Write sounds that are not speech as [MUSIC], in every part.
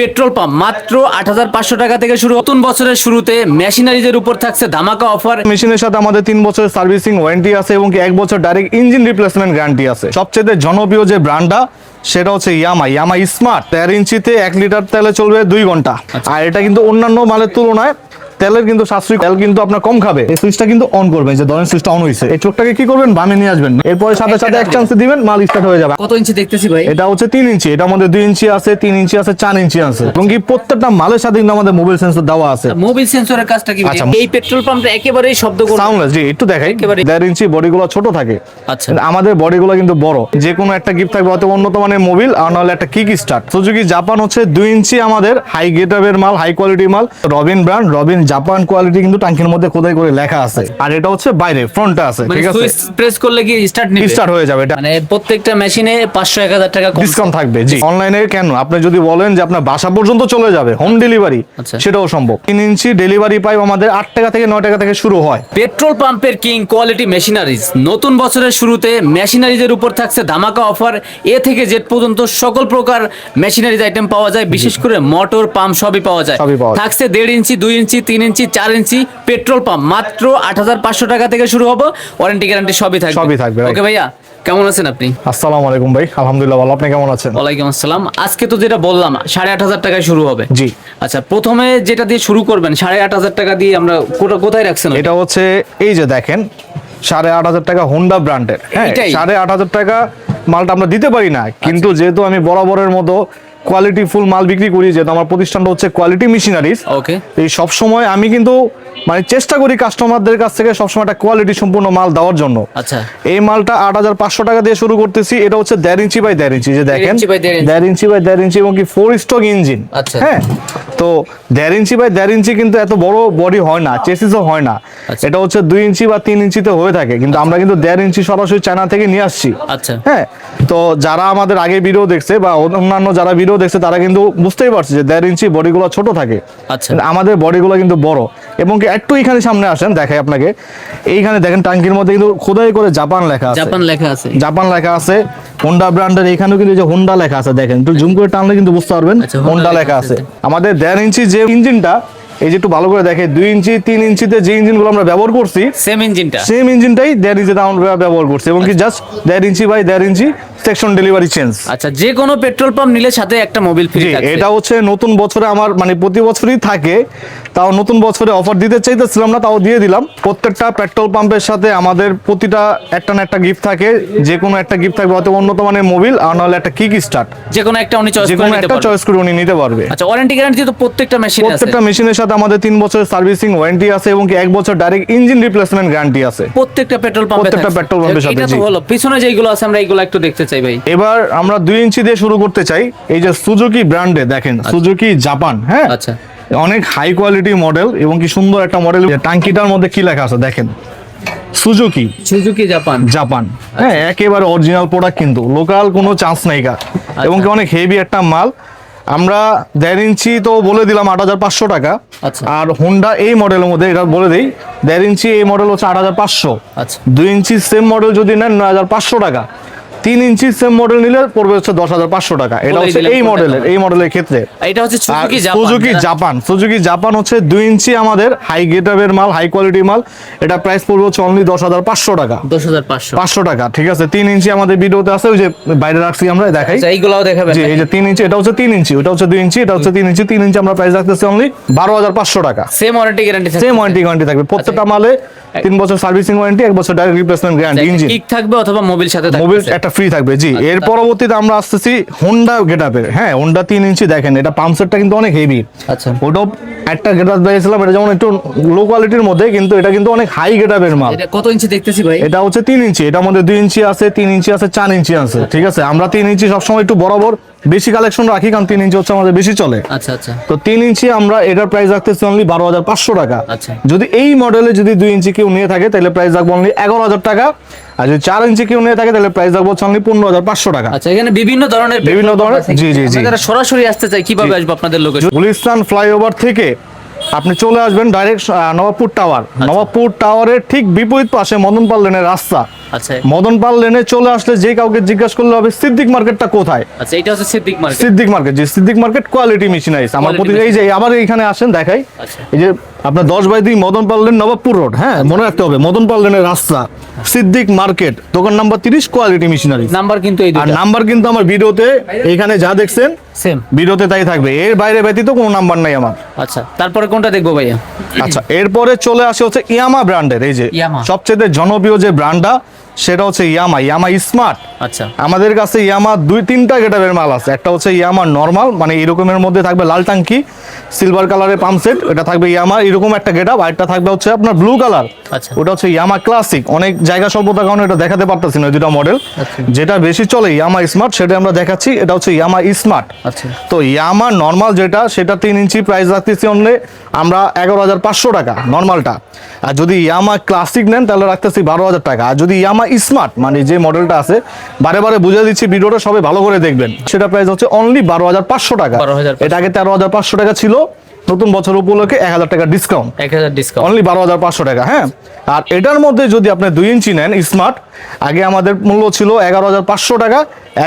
Petrol pump. মাত্র আট হাজার পাঁচশো টাকা থেকে শুরু। নতুন বছরের শুরুতে মেশিনারিজের উপর থাকছে ধামাকা অফার মেশিনের সাথে আমাদের তিন বছরের সার্ভিসিং ওয়ারেন্টি আছে এবং এক বছর ডাইরেক্ট ইঞ্জিন রিপ্লেসমেন্ট গ্যারান্টি আছে। সবচেয়ে জনপ্রিয় যে ব্র্যান্ডটা সেটা হচ্ছে ইয়ামা ইয়ামা স্মার্ট তেরো ইঞ্চিতে এক লিটার তেলে চলবে দুই ঘণ্টা। আর এটা কিন্তু অন্যান্য মালের তুলনায় তেলের কিন্তু সাশ্রয়ী তেল কিন্তু আপনার কম খাবে। এই সুইচটা কিন্তু অন করবেন যে ধরেন সুইচটা অন হয়েছে এই চোখটাকে কি করবেন? বামে নিয়ে আসবেন। এরপরে সাথে সাথে এক চান্সে দিবেন মাল স্টার্ট হয়ে যাবে। কত ইঞ্চি দেখতেছি ভাই? এটা হচ্ছে তিন ইঞ্চি এটা আমাদের দুই ইঞ্চি আছে তিন ইঞ্চি আছে চার ইঞ্চি আছে। এবং কি প্রত্যেকটা মালের সাথে কিন্তু আমাদের মোবাইল সেন্সর দেওয়া আছে। মোবিল সেন্সরের কাজটা কি আচ্ছা। এই পেট্রোল পাম্পটা একেবারেই শব্দ করবে। সাউন্ডলেস জি একটু দেখাই। একেবারে- দেড় ইঞ্চি বডিগুলো ছোট থাকে। আচ্ছা। আমাদের বডিগুলো কিন্তু বড়। যে কোনো একটা গিফট থাকবে হয়তো উন্নত মানের মোবিল আর নাহলে একটা কিক স্টার্ট সুজুকি জাপান হচ্ছে দুই ইঞ্চি আমাদের হাই গেটআপের মাল হাই কোয়ালিটি মাল। Robin brand Robin Japan quality কিন্তু টাঙ্কির মধ্যে খোদাই করে লেখা আছে। আর এটা হচ্ছে বাইরে ফ্রন্টে আছে মানে ঠিক আছে? সুইচ প্রেস করলে কি স্টার্ট নিবে? স্টার্ট হয়ে যাবে এটা মানে প্রত্যেকটা মেশিনে পাঁচশো এক হাজার টাকা ডিসকাউন্ট থাকবে জি। অনলাইনে কেন? আপনি যদি বলেন যে আপনার বাসা পর্যন্ত চলে যাবে হোম ডেলিভারি আচ্ছা। সেটাও সম্ভব। তিন ইঞ্চি ডেলিভারি পাইপ আমাদের আট টাকা থেকে নয় টাকা থেকে শুরু হয়। পেট্রোল পাম্পের কিং কোয়ালিটি মেশিনারিজ নতুন বছরের শুরুতে মেশিনারিজের উপর থাকছে ধামাকা অফার এ থেকে জেড পর্যন্ত সকল প্রকার মেশিনারিজ আইটেম পাওয়া যায়। বিশেষ করে মোটর পাম্প সবই পাওয়া যায়। সবই পাওয়া যায়। থাকছে দেড় ইঞ্চি দুই ইঞ্চি তিন ইঞ্চি চার ইঞ্চি পেট্রোল পাম্প। মাত্র আট হাজার পাঁচশো টাকা থেকে শুরু হব। ওয়ারেন্টি গ্যারান্টি সবই থাকবে। সবই থাকবে, ওকে ভাইয়া কেমন আছেন আপনি? আসসালামু আলাইকুম ভাই আলহামদুলিল্লাহ ভালো। আপনি কেমন আছেন? ওয়ালাইকুম আসসালাম। আজকে তো যেটা বললাম সাড়ে আট হাজার টাকায় শুরু হবে। জি। আচ্ছা প্রথমে যেটা দিয়ে শুরু করবেন সাড়ে আট হাজার টাকা দিয়ে আমরা কোথায় রাখছেন এটা হচ্ছে এই যে দেখেন সাড়ে আট হাজার টাকা হোন্ডা ব্র্যান্ডের হ্যাঁ? সাড়ে আট হাজার টাকা মালটা আমরা দিতে পারি না। কিন্তু যেহেতু আমি বরাবরের মতো কোয়ালিটি ফুল মাল বিক্রি করি যেহেতু আমার প্রতিষ্ঠানটা হচ্ছে কোয়ালিটি মেশিনারিজ ওকে এই সব সময় আমি কিন্তু মানে চেষ্টা করি কাস্টমারদের কাছ থেকে সবসময় একটা কোয়ালিটি সম্পূর্ণ মাল দেওয়ার জন্য। আচ্ছা। এই মালটা আট হাজার পাঁচশো টাকা দিয়ে শুরু করতেছি এটা হচ্ছে দেড় ইঞ্চি বাই দেড় ইঞ্চি যে দেখেন। দেড় ইঞ্চি। বাই দেড় ইঞ্চি। এবং কি ফোর স্টক ইঞ্জিন আচ্ছা। হ্যাঁ? তো দেড় ইঞ্চি বাই দেড় ইঞ্চি কিন্তু এত বড় বডি হয় না চেসিসও হয় না। আচ্ছা। এটা হচ্ছে দুই ইঞ্চি বা তিন ইঞ্চিতে হয়ে থাকে কিন্তু আমরা কিন্তু দেড় ইঞ্চি সরাসরি চায়না থেকে নিয়ে আসছি। আচ্ছা। হ্যাঁ? তো যারা আমাদের আগে ভিডিও দেখছে বা অন্যান্য যারা ভিডিও দেখছে তারা কিন্তু বুঝতেই পারছে যে দেড় ইঞ্চি বডিগুলো ছোট থাকে। আচ্ছা। আমাদের বডিগুলো কিন্তু বড়। এবং একটু এখানে সামনে আসেন দেখাই আপনাকে। এইখানে দেখেন টাঙ্কির মধ্যে কিন্তু খোদাই করে জাপান লেখা আছে। জাপান লেখা আছে। জাপান লেখা আছে। হোন্ডা ব্র্যান্ডের এখানেও কিন্তু যে হোন্ডা লেখা আছে দেখেন। একটু জুম করে টানলে কিন্তু বুঝতে পারবেন আচ্ছা, হোন্ডা লেখা লেখা আছে। আছে। আমাদের দেড় ইঞ্চি যে ইঞ্জিনটা এই যে একটু ভালো করে দেখে দুই ইঞ্চি তিন ইঞ্চিতে যে ইঞ্জিনগুলো আমরা ব্যবহার করছি সেম ইঞ্জিনটা সেম ইঞ্জিনটাই দেড় ইঞ্চিতে আমরা ব্যবহার করছি এবং কি জাস্ট দেড় ইঞ্চি বাই দেড় ইঞ্চি সেকশন ডেলিভারি চেঞ্জ আচ্ছা যে কোনো পেট্রোল পাম্প নিলে সাথে একটা মোবিল ফ্রি এটা হচ্ছে নতুন বছরে আমার মানে প্রতি বছরই থাকে তাও নতুন বছরে অফার দিতে চাইতেছিলাম না তাও দিয়ে দিলাম। প্রত্যেকটা পেট্রোল পাম্পের সাথে আমাদের প্রতিটা একটা না একটা গিফট থাকে যে কোনো একটা গিফট থাকবে হয়তো উন্নত মানের মোবিল আর নাহলে একটা কিক স্টার্ট যে কোনো একটা উনি চয়েস করে নিতে একটা চয়েস করে উনি নিতে পারবে। আচ্ছা ওয়ারেন্টি গ্যারান্টি তো প্রত্যেকটা মেশিন আছে। প্রত্যেকটা মেশিনের সাথে আমাদের তিন বছরের সার্ভিসিং ওয়ারেন্টি আছে এবং এক বছর ডাইরেক্ট ইঞ্জিন রিপ্লেসমেন্ট গ্যারান্টি আছে। প্রত্যেকটা পেট্রোল পাম্পে প্রত্যেকটা পেট্রোল পাম্পের সাথে, এটা তো হলো। পিছনে যেগুলো আছে আমরা এইগুলো একটু দেখতে চাই ভাই। এবার আমরা দুই ইঞ্চি দিয়ে শুরু করতে চাই। এই যে সুজুকি ব্র্যান্ডে দেখেন সুজুকি জাপান হ্যাঁ? আচ্ছা। অনেক হাই কোয়ালিটি মডেল এবং কি সুন্দর একটা মডেল টাঙ্কিটার মধ্যে কি লেখা আছে দেখেন? সুজুকি সুজুকি জাপান জাপান হ্যাঁ একেবারে অরিজিনাল প্রোডাক্ট কিন্তু। লোকাল কোনো চান্স নাই গা এবং কি অনেক হেভি একটা মাল। আমরা দেড় ইঞ্চি তো বলে দিলাম আট হাজার পাঁচশো টাকা। আচ্ছা। আর হোন্ডা এই মডেলের মধ্যে এটা বলে দিই দেড় ইঞ্চি এই মডেল হচ্ছে আট হাজার পাঁচশো। আচ্ছা। দুই ইঞ্চি সেম মডেল যদি নেন নয় হাজার পাঁচশো টাকা। তিন ইঞ্চি সেম মডেল নিলে পড়বে হচ্ছে দশ হাজার পাঁচশো টাকা। এটা হচ্ছে এই মডেলের এই মডেলের ক্ষেত্রে। এটা হচ্ছে সুজুকি জাপান সুজুকি জাপান হচ্ছে দুই ইঞ্চি আমাদের হাই গেটআপের মাল হাই কোয়ালিটি মাল। এটা প্রাইস পড়বে হচ্ছে অনলি দশ হাজার পাঁচশো টাকা। দশ হাজার পাঁচশো। পাঁচশো টাকা ঠিক আছে? তিন ইঞ্চি আমাদের ভিডিওতে আছে ওই যে বাইরে রাখছি আমরা দেখাই। আচ্ছা এইগুলাও দেখাবেন এই যে তিন ইঞ্চি এটা হচ্ছে তিন ইঞ্চি ওটা হচ্ছে দুই ইঞ্চি এটা হচ্ছে তিন ইঞ্চি। তিন ইঞ্চি আমরা প্রাইস রাখতেছি অনলি বারো হাজার পাঁচশো টাকা। Same warranty guarantee same warranty warranty থাকবে। প্রত্যেকটা মালে তিন বছর সার্ভিসিং ওয়ারেন্টি এক বছর direct replacement guarantee engine kick থাকবে অথবা মোবিল সাথে থাকবে মোবিল একটা ফ্রি থাকবে জি। এর পরবর্তীতে আমরা আসতেছি হোন্ডা গেট গেটআপের হ্যাঁ হোন্ডা তিন ইঞ্চি দেখেন এটা পাম্প সেটটা কিন্তু অনেক হেভি আচ্ছা। ওটাও একটা গেটআপ দেখেছিলাম এটা যেমন একটু লো কোয়ালিটির মধ্যে কিন্তু এটা কিন্তু অনেক হাই গেট গেটআপের মাল। এটা কত ইঞ্চি দেখতেছি ভাই? এটা হচ্ছে তিন ইঞ্চি এটার মধ্যে দুই ইঞ্চি আছে তিন ইঞ্চি আছে চার ইঞ্চি আছে ঠিক আছে? আমরা তিন ইঞ্চি সবসময় একটু বরাবর বেশি কালেকশন রাখি কারণ তিন ইঞ্চি হচ্ছে আমাদের বেশি চলে। আচ্ছা আচ্ছা। তো তিন ইঞ্চি আমরা এটার প্রাইস রাখতেছি অনলি বারো হাজার পাঁচশো টাকা। আচ্ছা। যদি এই মডেলে যদি দুই ইঞ্চি কেউ নিয়ে থাকে তাহলে প্রাইস রাখব অনলি এগারো হাজার টাকা। আর যদি চার ইঞ্চি কেউ নিয়ে থাকে তাহলে প্রাইস রাখব অনলি পনেরো হাজার পাঁচশো টাকা। আচ্ছা এখানে বিভিন্ন ধরনের বিভিন্ন ধরনের- জি, জি, জি। সরাসরি আসতে চাই কীভাবে আসব আপনাদের লোকেশন গুলিস্তান ফ্লাইওভার থেকে আপনি চলে আসবেন ডাইরেক্ট নবাবপুর টাওয়ার আচ্ছা। নবাবপুর টাওয়ারের ঠিক বিপরীত পাশে মদনপাল লেনের রাস্তা। আচ্ছা। মদন পাল লেনে চলে আসলে যে কাউকে জিজ্ঞাসা করলে হবে সিদ্দিক মার্কেটটা কোথায়? আচ্ছা এটা হচ্ছে সিদ্দিক মার্কেট। সিদ্দিক মার্কেট যে সিদ্দিক মার্কেট কোয়ালিটি মেশিনারিজ আমার প্রতি এই যে আবার এখানে আসেন দেখাই। আচ্ছা। এই যে আপনার দশ বাই দুই মদন পাল লেন নবাবপুর রোড হ্যাঁ মনে রাখতে হবে মদন পাল লেনের রাস্তা সিদ্দিক মার্কেট দোকান নাম্বার তিরিশ কোয়ালিটি মেশিনারিজ নাম্বার কিন্তু এই আর নাম্বার কিন্তু আমার ভিডিওতে এখানে যা দেখছেন সেম ভিডিওতে তাই থাকবে। এর বাইরে ব্যতীত কোনো নাম্বার নাই আমার। আচ্ছা তারপরে কোনটা দেখব ভাইয়া? আচ্ছা এরপরে চলে আসে হচ্ছে ইয়ামা ব্র্যান্ডের এই যে সবচেয়ে জনপ্রিয় যে ব্র্যান্ডটা সেটা হচ্ছে ইয়ামা ইয়ামা স্মার্ট আচ্ছা। আমাদের কাছে ইয়ামা দুই তিনটা গেটাবের মাল আছে। একটা হচ্ছে ইয়ামা নর্মাল মানে এরকমের মধ্যে থাকবে লাল টাঙ্কি সিলভার কালারের পাম্প সেট এটা থাকবে ইয়ামা এরকম একটা গেটআপ আর একটা থাকবে হচ্ছে আপনার ব্লু কালার আচ্ছা। ওটা হচ্ছে ইয়ামা ক্লাসিক অনেক জায়গা স্বল্পতার কারণে এটা দেখাতে পারতেছি না দুটা মডেল আচ্ছা। যেটা বেশি চলে ইয়ামা স্মার্ট সেটা আমরা দেখাচ্ছি। এটা হচ্ছে ইয়ামা স্মার্ট আচ্ছা। তো ইয়ামা নর্মাল যেটা সেটা তিন ইঞ্চি প্রাইস রাখতেছি অনলি আমরা এগারো হাজার পাঁচশো টাকা নর্মালটা আর যদি ইয়ামা ক্লাসিক নেন তাহলে রাখতেছি বারো হাজার টাকা। আর যদি ইয়ামা স্মার্ট মানে যে মডেলটা আছে বারে বারে বুঝে দিচ্ছি ভিডিওটা সবাই ভালো করে দেখবেন। সেটা প্রাইস হচ্ছে অনলি বারো হাজার পাঁচশো টাকা। 12,500 এটা আগে তেরো হাজার পাঁচশো টাকা ছিল নতুন বছর উপলক্ষে এক হাজার টাকা ডিসকাউন্ট এক হাজার ডিসকাউন্ট অনলি বারো হাজার পাঁচশো টাকা হ্যাঁ? আর এটার মধ্যে যদি আপনি দুই ইঞ্চি নেন স্মার্ট আগে আমাদের মূল্য ছিল এগারো হাজার পাঁচশো টাকা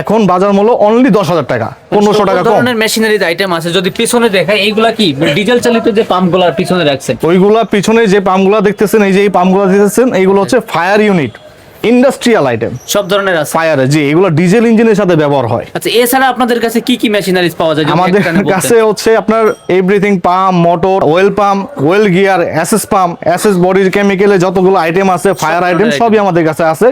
এখন বাজার মূল্য অনলি দশ হাজার টাকা পনেরোশো টাকা কম। মেশিনারিজ আইটেম আছে? যদি পিছনে দেখাই এইগুলা কি? ডিজেল চালিত যে পাম্পগুলার পিছনে রাখছে? ওইগুলা পিছনে যে পাম্পগুলা দেখতেছেন এই যে এই পাম্পগুলা দেখতেছেন এইগুলো হচ্ছে ফায়ার ইউনিট ইন্ডাস্ট্রিয়াল আইটেম সব ধরনের আছে। ফায়ারে জি এগুলো ডিজেল ইঞ্জিনের সাথে ব্যবহার হয়। আচ্ছা এছাড়া আপনাদের কাছে কি কি মেশিনারিজ পাওয়া যায়? আমাদের কাছে হচ্ছে আপনার everything pump motor oil pump oil gear SS pump SS body কেমিক্যালে যতগুলো আইটেম আছে ফায়ার আইটেম সবই আমাদের কাছে আছে।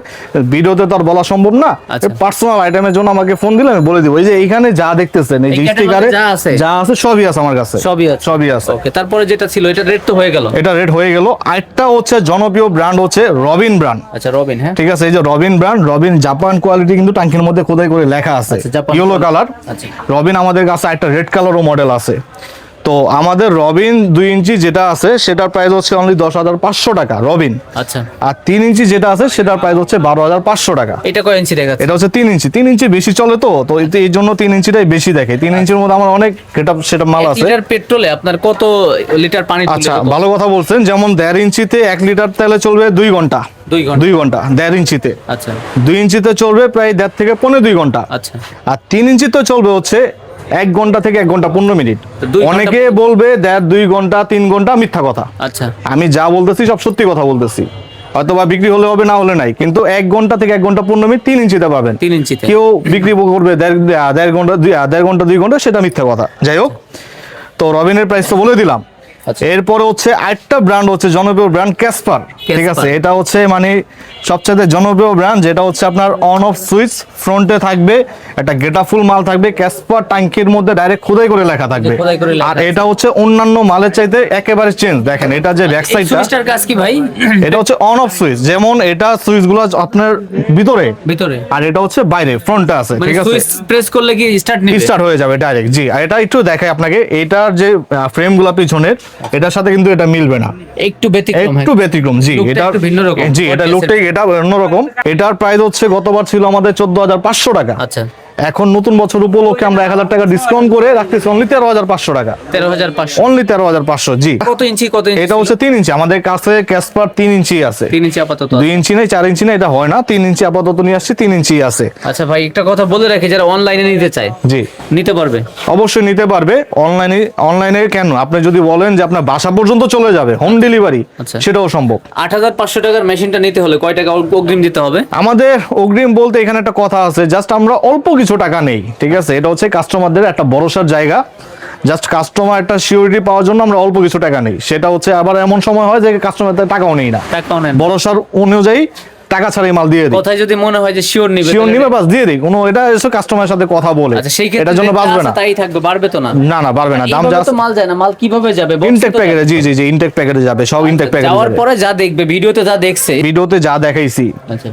ভিডিওতে তো আর বলা সম্ভব না। আচ্ছা। পার্সোনাল আইটেমের জন্য আমাকে ফোন দিলে আমি বলে দিব। এই যে এইখানে যা দেখতেছেন এই স্টিকারে যা আছে? যা আছে সবই আছে আমার কাছে। সবই আছে। সবই আছে। ওকে তারপরে যেটা ছিল এটা রেট তো হয়ে গেল। এটা রেড হয়ে গেল। আরেকটা হচ্ছে জনপ্রিয় ব্র্যান্ড হচ্ছে রবিন ব্র্যান্ড আচ্ছা রবিন হ্যাঁ। ঠিক আছে এই যে Robin brand Robin Japan quality কিন্তু ট্যাঙ্কির মধ্যে খোদাই করে লেখা আছে। ইয়েলো কালার আচ্ছা। রবিন আমাদের কাছে একটা রেড কালারও মডেল আছে। তো আমাদের রবিন দুই ইঞ্চি যেটা আছে সেটার প্রাইস হচ্ছে অনলি দশ হাজার পাঁচশো টাকা রবিন। আচ্ছা। আর তিন ইঞ্চি যেটা আছে সেটার প্রাইস হচ্ছে বারো হাজার পাঁচশো টাকা। এটা কয় ইঞ্চি দেখাচ্ছে এটা হচ্ছে তিন ইঞ্চি। তিন ইঞ্চি বেশি চলে তো তো এই জন্য তিন ইঞ্চিটাই বেশি দেখে। তিন ইঞ্চির মধ্যে আমার অনেক সেটা সেটা মাল আছে। লিটার পেট্রোলে আপনার কত লিটার পানি আচ্ছা ভালো কথা বলছেন যেমন দেড় ইঞ্চিতে এক লিটার তেলে চলবে দুই ঘণ্টা। দুই ঘণ্টা। দুই ঘণ্টা দেড় ইঞ্চিতে। আচ্ছা। দুই ইঞ্চিতে চলবে প্রায় দেড় থেকে পনেরো দুই ঘণ্টা। আচ্ছা। আর তিন ইঞ্চিতে চলবে হচ্ছে এক ঘণ্টা থেকে এক ঘণ্টা পনেরো মিনিট। অনেকে বলবে দেড় দুই ঘণ্টা তিন ঘণ্টা মিথ্যা কথা। আচ্ছা। আমি যা বলতেছি সব সত্যি কথা বলতেছি। হয়তো বা বিক্রি হলে হবে না হলে নাই। কিন্তু এক ঘণ্টা থেকে এক ঘণ্টা পনেরো মিনিট তিন ইঞ্চিতে পাবেন। তিন ইঞ্চিতে। কেউ বিক্রি করবে দেড় ঘণ্টা দুই দেড় ঘণ্টা দুই ঘণ্টা সেটা মিথ্যা কথা। যাই হোক তো রবিনের প্রাইস তো বলে দিলাম। এরপরে হচ্ছে আরেকটা ব্র্যান্ড হচ্ছে জনপ্রিয় ব্র্যান্ড ক্যাসপার ঠিক আছে? এটা হচ্ছে মানে সবচেয়ে জনপ্রিয় ব্র্যান্ড যেটা হচ্ছে আপনার অন অফ সুইচ ফ্রন্টে থাকবে একটা গেটা ফুল মাল থাকবে ক্যাসপার ট্যাঙ্কির মধ্যে ডাইরেক্ট খোদাই করে লেখা থাকবে। করে লেখা আর এটা হচ্ছে অন্যান্য মালের চাইতে একেবারে চেঞ্জ দেখেন এটা যে ব্যাক সাইডটা সুইচটার কাজ কি ভাই? এটা হচ্ছে অন অফ সুইচ যেমন এটা সুইচগুলো আপনার ভিতরে ভিতরে। আর এটা হচ্ছে বাইরে ফ্রন্টে আছে মানে ঠিক আছে? সুইচ প্রেস করলে কি স্টার্ট নিবে? স্টার্ট হয়ে যাবে ডাইরেক্ট জি আর এটা একটু দেখাই আপনাকে। এটার যে ফ্রেমগুলা পিছনের এটার সাথে কিন্তু এটা মিলবে না। একটু ব্যতিক্রম একটু ব্যতিক্রম জি এটা ভিন্ন রকম। জি এটা লুকটাই এটা অন্যরকম এটার প্রাইস হচ্ছে গতবার ছিল আমাদের চোদ্দ হাজার পাঁচশো টাকা। আচ্ছা। এখন নতুন বছর উপলক্ষে আমরা এক হাজার টাকা ডিসকাউন্ট করে রাখতেছি অনলি তেরো হাজার পাঁচশো টাকা। তেরো হাজার পাঁচশো। অনলি তেরো হাজার পাঁচশো জি। কত ইঞ্চি কত ইঞ্চি? এটা হচ্ছে তিন ইঞ্চি। আমাদের কাছে ক্যাসপার তিন ইঞ্চি আছে। তিন ইঞ্চি আপাতত। দুই ইঞ্চি নেই চার ইঞ্চি নেই এটা হয় না। তিন ইঞ্চি আপাতত নিয়ে আসছি তিন ইঞ্চি আছে। আচ্ছা ভাই একটা কথা বলে রাখি যারা অনলাইনে নিতে চায় জি। নিতে পারবে? অবশ্যই নিতে পারবে। অনলাইনে অনলাইনে কেন? আপনি যদি বলেন যে আপনার বাসা পর্যন্ত চলে যাবে হোম ডেলিভারি আচ্ছা। সেটাও সম্ভব। আট হাজার পাঁচশো টাকার মেশিনটা নিতে হলে কয় টাকা অগ্র- অগ্রিম দিতে হবে? আমাদের অগ্রিম বলতে এখানে একটা কথা আছে জাস্ট আমরা অল্প কিছু টাকা নেই ঠিক আছে? এটা হচ্ছে কাস্টমারদের একটা ভরসার জায়গা। জাস্ট কাস্টমার একটা সিউরিটি পাওয়ার জন্য আমরা অল্প কিছু টাকা নেই। সেটা হচ্ছে আবার এমন সময় হয় যে কাস্টমার টাকাও নেই না। টাকাও ভরসার অনুযায়ী টাকা ছাড়াই মাল দিয়ে দিই। কথায় যদি মনে হয় যে শিওর নিবে শিওর নিবে বাস দিয়ে দিই। কোনো এটা এসে কাস্টমারের সাথে কথা বলে। আচ্ছা এটার জন্য বাঁচবে না। তাই থাকবে বাড়বে তো না? না না পারবে না। দাম যা তো মাল যায় না। মাল কীভাবে যাবে? ইনটেক প্যাকেটে জি জি জি ইনটেক প্যাকেটে যাবে সব ইনটেক প্যাকেটে যাওয়ার পরে যা দেখবে ভিডিওতে যা দেখছে। ভিডিওতে যা দেখাইছি। আচ্ছা।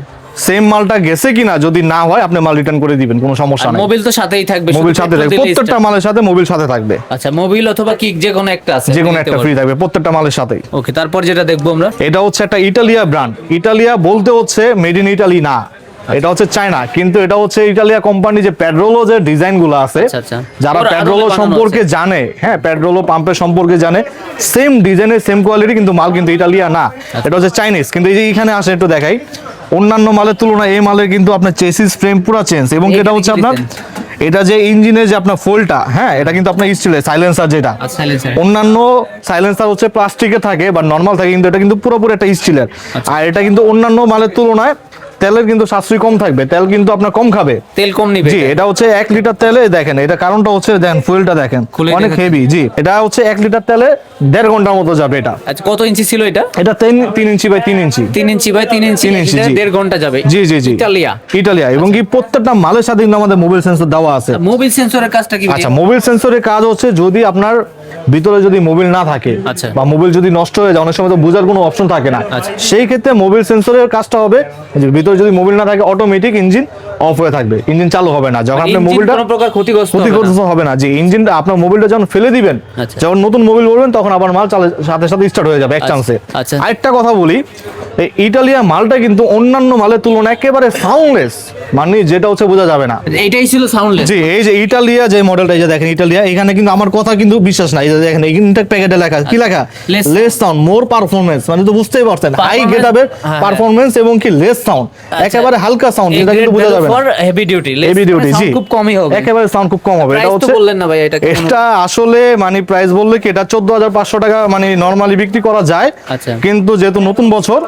সেম মালটা গেছে কিনা যদি না হয় আপনি মাল রিটার্ন করে দিবেন কোনো সমস্যা নাই। মোবিল তো সাথেই থাকবে মোবাইল সাথে থাকবে প্রত্যেকটা মালের সাথে মোবিল সাথে থাকবে। আচ্ছা মোবিল অথবা কিক যে কোনো একটা আছে যে কোনো একটা ফ্রি থাকবে প্রত্যেকটা মালের সাথেই। ওকে তারপর যেটা দেখব আমরা? এটা হচ্ছে একটা ইটালিয়া ব্র্যান্ড ইটালিয়া বলতে হচ্ছে মেড ইন ইটালি না। এটা হচ্ছে চায়না কিন্তু এটা হচ্ছে ইটালিয়া কোম্পানি যে পেট্রোলো যে ডিজাইনগুলো আছে আচ্ছা, আচ্ছা। যারা পেট্রোলো সম্পর্কে জানে হ্যাঁ পেট্রোলো পাম্পের সম্পর্কে জানে সেম ডিজাইনের সেম কোয়ালিটি কিন্তু মাল কিন্তু ইটালিয়া না। আচ্ছা। এটা হচ্ছে চাইনিজ কিন্তু এই যে এখানে আসে একটু দেখাই অন্যান্য মালের তুলনায় এই মালের কিন্তু আপনার চেসিস ফ্রেম পুরো চেঞ্জ এবং এটা হচ্ছে আপনার এটা যে ইঞ্জিনের যে আপনার ফোলটা হ্যাঁ এটা কিন্তু আপনার স্টিলের সাইলেন্সার যেটা। অন্যান্য সাইলেন্সার হচ্ছে প্লাস্টিকে থাকে বা নর্মাল থাকে কিন্তু এটা কিন্তু পুরোপুরি একটা স্টিলের আচ্ছা। আর এটা কিন্তু অন্যান্য মালের তুলনায় তেলের কিন্তু সাশ্রয় কম থাকবে তেল কিন্তু আপনার কম খাবে। তেল কম নিবে জি এটা হচ্ছে এক লিটার তেলে দেখেন এটা কারণটা হচ্ছে দেখেন ফুয়েলটা দেখেন অনেক হেভি জি এটা হচ্ছে এক লিটার তেলে দেড় ঘণ্টার মতো যাবে এটা। আচ্ছা কত ইঞ্চি ছিল এটা? এটা তিন তিন ইঞ্চি বাই তিন ইঞ্চি। তিন ইঞ্চি বাই তিন ইঞ্চি। দেড় ঘণ্টা যাবে। জি জি জি। ইটালিয়া। ইটালিয়া এবং কি প্রত্যেকটা মালের সাথে কিন্তু আমাদের মোবাইল সেন্সর দেওয়া আছে। মোবিল সেন্সরের কাজটা কি আচ্ছা মোবাইল সেন্সরের কাজ হচ্ছে যদি আপনার ভিতরে যদি মোবিল না থাকে আচ্ছা। বা মোবাইল যদি নষ্ট হয়ে যায় অনেক সময় তো বোঝার কোনো অপশন থাকে না আচ্ছা। সেই ক্ষেত্রে মোবাইল সেন্সরের কাজটা হবে যে ভিতরে যদি মোবাইল না থাকে অটোমেটিক ইঞ্জিন অফ হয়ে থাকবে ইঞ্জিন চালু হবে না যখন আপনি মোবিলটা মোবাইলটা কোনো প্রকার ক্ষতিগ্রস্ত হবে না। ক্ষতিগ্রস্ত হবে না যে ইঞ্জিনটা আপনার মোবিলটা যখন ফেলে দিবেন আচ্ছা। যখন নতুন মোবিল বলবেন তখন আবার মাল চালে সাথে সাথে স্টার্ট হয়ে যাবে এক চান্সে আচ্ছা। আরেকটা কথা বলি এই ইটালিয়া মালটা কিন্তু অন্যান্য মালের তুলনায় একেবারে সাউন্ডলেস মানে যেটা হচ্ছে বোঝা যাবে না। এইটাই ছিল সাউন্ডলেস জি এই যে ইটালিয়া যে মডেলটা এই যে দেখেন ইটালিয়া এখানে কিন্তু আমার কথা কিন্তু বিশ্বাস নাই। এই যে দেখেন ইনটেক প্যাকেটে লেখা কি লেখা? লেস সাউন্ড মোর পারফরম্যান্স মানে তো বুঝতেই পারছেন। হাই গেটআপের পারফরম্যান্স এবং কি লেস সাউন্ড একেবারে হালকা সাউন্ড যেটা কিন্তু বোঝা যাবে for heavy duty heavy duty জি। খুব কমই হবে। একেবারে সাউন্ড খুব কম হবে। এটা হচ্ছে বললেন না ভাই এটা এটা আসলে মানে প্রাইস বললে কি এটা চোদ্দ হাজার পাঁচশো টাকা মানে নরমালি বিক্রি করা যায়। আচ্ছা। কিন্তু যেহেতু নতুন বছর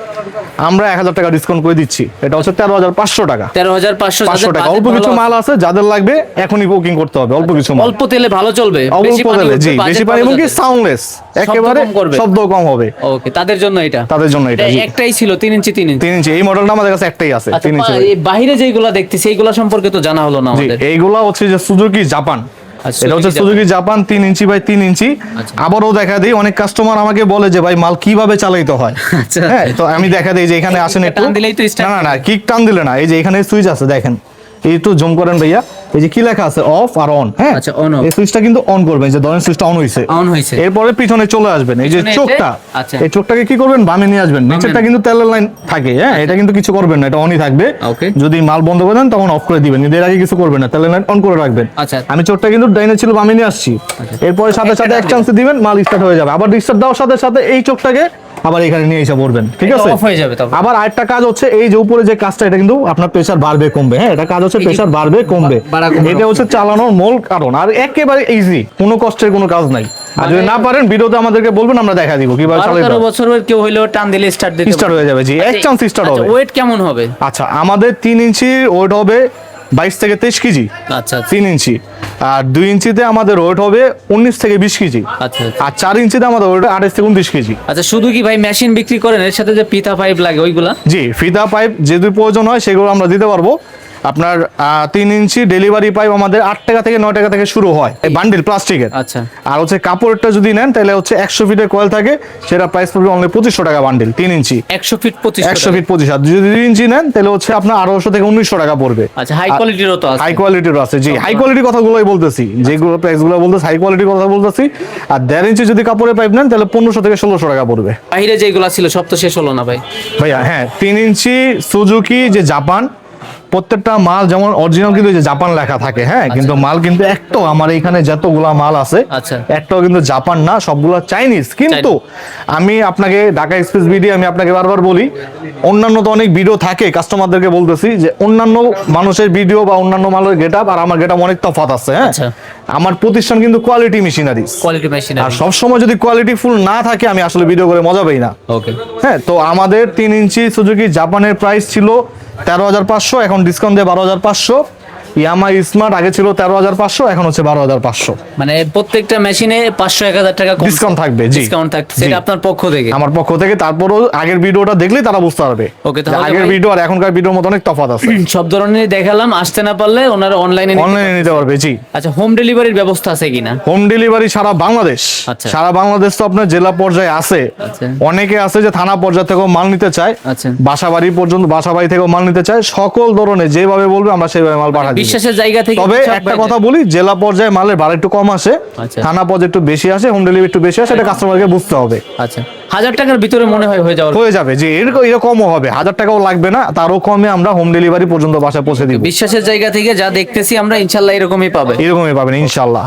আমরা এক হাজার টাকা ডিসকাউন্ট করে দিচ্ছি। এটা হচ্ছে তেরো হাজার পাঁচশো টাকা। তেরো হাজার পাঁচশো টাকা। অল্প কিছু মাল আছে যাদের লাগবে এখনই বুকিং করতে হবে অল্প কিছু মাল। অল্প তেলে ভালো চলবে অল্প তেলে জি বেশি পানি এবং কি সাউন্ডলেস একেবারে শব্দ কম হবে। ওকে তাদের জন্য এটা। তাদের জন্য এটা একটাই ছিল তিন ইঞ্চি তিন ইঞ্চি। তিন ইঞ্চি এই মডেলটা আমাদের কাছে একটাই আছে আচ্ছা তিন ইঞ্চি বাইরে যেগুলো দেখতেছি এইগুলা সম্পর্কে তো জানা হলো না আমাদের। এইগুলা হচ্ছে যে সুজুকি জাপান এটা হচ্ছে সুজুকি জাপান তিন ইঞ্চি বাই তিন ইঞ্চি। আচ্ছা। আবারও দেখা দিই অনেক কাস্টমার আমাকে বলে যে ভাই মাল কীভাবে চালাইতে হয়? [LAUGHS] আচ্ছা। হ্যাঁ তো আমি দেখা দিই যে এখানে আসেন একটু। না না কিক টান দিলে না এই যে এখানে সুইচ আছে দেখেন। একটু জুম করেন ভাইয়া। এই যে কি লেখা আছে? অফ আর অন হ্যাঁ? আচ্ছা, on, off। এই সুইচটা কিন্তু অন করবেন এই যে ধরেন সুইচটা অন হইছে। অন হয়েছে এরপরে পিছনে চলে আসবেন এই যে চোখটা। আচ্ছা। এই চোখটাকে কি করবেন? বামে নিয়ে আসবেন। নিচেরটা কিন্তু তেলের লাইন থাকে হ্যাঁ? এটা কিন্তু কিছু করবেন না এটা অনই থাকবে। Okay. যদি মাল বন্ধ করে দেন তখন অফ করে দিবেন। কিন্তু এর আগে কিছু করবেন না তেলের লাইন অন করে রাখবেন। আচ্ছা। আমি চোখটা কিন্তু ডাইনে ছিল বামে নিয়ে আসছি। এরপরে সাথে সাথে এক চান্স দিবেন মাল স্টার্ট হয়ে যাবে। আবার রিস্টার্ট দেওয়ার সাথে সাথে এই চোখটাকে আবার এখানে নিয়ে এসে পড়বেন। ঠিক আছে? অফ হয়ে যাবে তখন আবার আরেকটা কাজ হচ্ছে এই যে উপরে যে কাজটা এটা কিন্তু আপনার প্রেসার বাড়বে কমবে। হ্যাঁ এটা কাজ হচ্ছে প্রেসার বাড়বে কমবে। এটা হচ্ছে চালানোর মূল কারণ। আর একেবারে ইজি কোনো কষ্টের কোনো কাজ নাই। আর যদি না পারেন ভিডিওতে আমাদেরকে বলবেন আমরা দেখা দিব। কীভাবে চালাতে তেরো হয়। বছরের কেউ হইলেও টান দিলে স্টার্ট দিতে Start হয়ে যাবে, জি। এক চান্স স্টার্ট হবে। ওয়েট কেমন হবে? আচ্ছা আমাদের তিন ইঞ্চি ওয়েট হবে বাইশ থেকে তেইশ কেজি। আচ্ছা আচ্ছা। তিন ইঞ্চি। আর দুই ইঞ্চিতে আমাদের ওয়েট হবে উনিশ থেকে বিশ কেজি। আচ্ছা আচ্ছা। আর চার ইঞ্চিতে আমাদের ওয়েট আঠাশ থেকে উনত্রিশ কেজি। আচ্ছা শুধু কি ভাই মেশিন বিক্রি করেন? এর সাথে যে পিতা পাইপ লাগে ওইগুলা? জি ফিদা পাইপ যদি প্রয়োজন হয় সেগুলো আমরা দিতে পারব। আপনার তিন ইঞ্চি ডেলিভারি পাইপ আমাদের আট টাকা থেকে নয় টাকা থেকে শুরু হয় এই বান্ডিল প্লাস্টিকের। আচ্ছা। আর হচ্ছে কাপড়টা যদি নেন তাহলে হচ্ছে একশো ফিটের কয়েল থাকে সেটা প্রাইস পড়বে অনলি পঁচিশশো টাকা বান্ডিল তিন ইঞ্চি। একশো ফিট পঁচিশ একশো ফিট পঁচিশ আর যদি দুই ইঞ্চি নেন তাহলে হচ্ছে আপনার আঠারোশো থেকে উনিশশো টাকা পড়বে। আচ্ছা হাই কোয়ালিটিরও তো হাই কোয়ালিটির আছে জি হাই কোয়ালিটির কথাগুলোই বলতেছি। যেগুলো প্রাইসগুলো বলতেছি হাই কোয়ালিটির কথা বলতেছি। আর দেড় ইঞ্চি যদি কাপড়ের পাইপ নেন তাহলে পনেরোশো থেকে ষোলোশো টাকা পড়বে। বাইরে যেগুলা ছিল সব তো শেষ হলো না ভাই। ভাইয়া হ্যাঁ তিন ইঞ্চি সুজুকি যে জাপান প্রত্যেকটা মাল যেমন অরিজিনাল কিন্তু জাপান লেখা থাকে হ্যাঁ? কিন্তু মাল কিন্তু একটাও আমার এখানে যতগুলা মাল আছে আচ্ছা। একটাও কিন্তু জাপান না সবগুলো চাইনিজ কিন্তু আমি আপনাকে ঢাকা এক্সপ্রেস ভিডিও আমি আপনাকে বারবার বলি অন্যান্য তো অনেক ভিডিও থাকে কাস্টমারদেরকে বলতেছি যে অন্যান্য মানুষের ভিডিও বা অন্যান্য মালের গেট আপ আর আমার গেট আপ অনেক তফাত আছে হ্যাঁ? আচ্ছা। আমার প্রতিষ্ঠান কিন্তু কোয়ালিটি মেশিনারিজ কোয়ালিটি মেশিন আর সবসময় যদি কোয়ালিটি ফুল না থাকে আমি আসলে ভিডিও করে মজা পাই না। ওকে হ্যাঁ তো আমাদের তিন ইঞ্চি সুজুকি জাপানের প্রাইস ছিল তেরো হাজার পাঁচশো এখন ডিসকাউন্ট দেয় বারো হাজার পাঁচশো। ইয়ামা স্মার্ট আগে ছিল তেরো হাজার পাঁচশো এখন হচ্ছে বারো হাজার পাঁচশো। মানে প্রত্যেকটা মেশিনে পাঁচশো এক হাজার টাকা Discount থাকবে, ডিসকাউন্ট থাকবে সেটা আপনার পক্ষ থেকে। আমার পক্ষ থেকে তারপরও আগের ভিডিওটা দেখলেই তারা বুঝতে পারবে। যে তাহলে আগের ভিডিও আর এখনকার ভিডিওর মতো অনেক তফাৎ আছে। [CLEARS THROAT] সব ধরনের দেখালাম আসতে না পারলে ওনারা অনলাইনে অনলাইনে নিতে পারবে জি। আচ্ছা হোম ডেলিভারির ব্যবস্থা আছে কিনা? হোম ডেলিভারি সারা বাংলাদেশ। আচ্ছা। সারা বাংলাদেশ তো আপনার জেলা পর্যায়ে আছে। আচ্ছা। অনেকে আছে যে থানা পর্যায়ে থেকেও মাল নিতে চায়। আচ্ছা। বাসা বাড়ি পর্যন্ত বাসা বাড়ি থেকেও মাল নিতে চায়। সকল ধরনের যেভাবে বলবে আমরা সেভাবে মাল পাঠাই। বিশ্বাসের জায়গা থেকে তবে একটা কথা বলি জেলা পর্যায়ে মালের ভাড়া একটু কম আসে আচ্ছা। থানা পর্যায়ে একটু বেশি আসে হোম ডেলিভারি একটু বেশি আসে এটা কাস্টমারকে বুঝতে হবে। আচ্ছা। হাজার টাকার ভিতরে মনে হয় হয়ে যাবে হয়ে যাবে যে এরকম এরকমও হবে হাজার টাকাও লাগবে না তারও কমে আমরা হোম ডেলিভারি পর্যন্ত বাসায় পৌঁছে দিব। বিশ্বাসের জায়গা থেকে যা দেখতেছি আমরা ইনশাল্লাহ এরকমই পাবে। এরকমই পাবেন ইনশাল্লাহ।